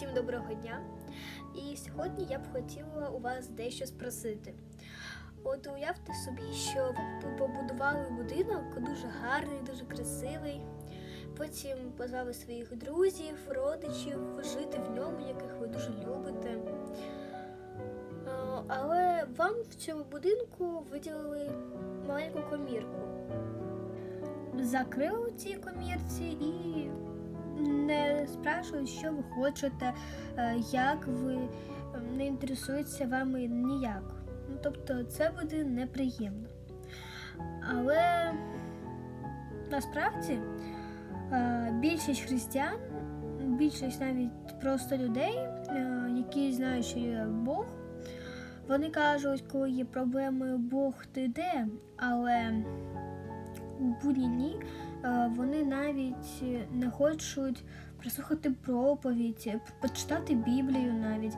Всім доброго дня! І сьогодні я б хотіла у вас дещо спросити. От уявте собі, що ви побудували будинок дуже гарний, дуже красивий. Потім позвали своїх друзів, родичів жити в ньому, яких ви дуже любите. Але вам в цьому будинку виділили маленьку комірку. Закрили у цій комірці і не спрашують, що ви хочете, е, як ви е, не інтересуються вами ніяк. Ну, тобто це буде неприємно. Але насправді е, більшість християн, більшість навіть просто людей, е, які знають, що є Бог, вони кажуть, коли є проблеми, Бог ти де, але дні е, вони навіть не хочуть прислухати проповідь, почитати Біблію навіть.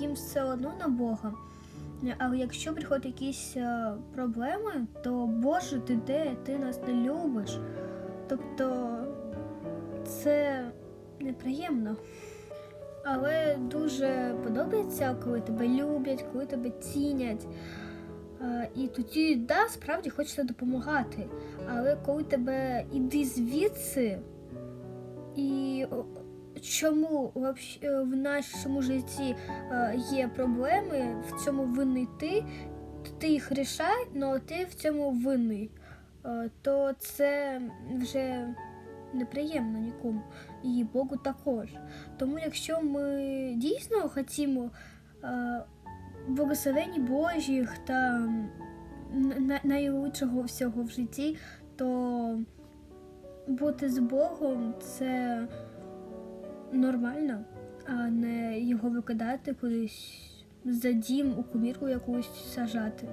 Їм все одно на Бога. Але якщо приходять якісь е, проблеми, то Боже, ти де? Ти нас не любиш. Тобто це неприємно. Але дуже подобається, коли тебе люблять, коли тебе цінять. І тоді, да, справді хочеться допомагати. Але коли тебе іди звідси, і чому е, в нашому житті е, є проблеми, в цьому винний ти, ти їх рішай, але ти в цьому винний, Е, то це вже неприємно нікому. І Богу також. Тому якщо ми дійсно хотімо благословені Божих та найлучшого всього в житті, то бути з Богом це нормально, а не його викидати кудись за дім у кумірку якусь сажати.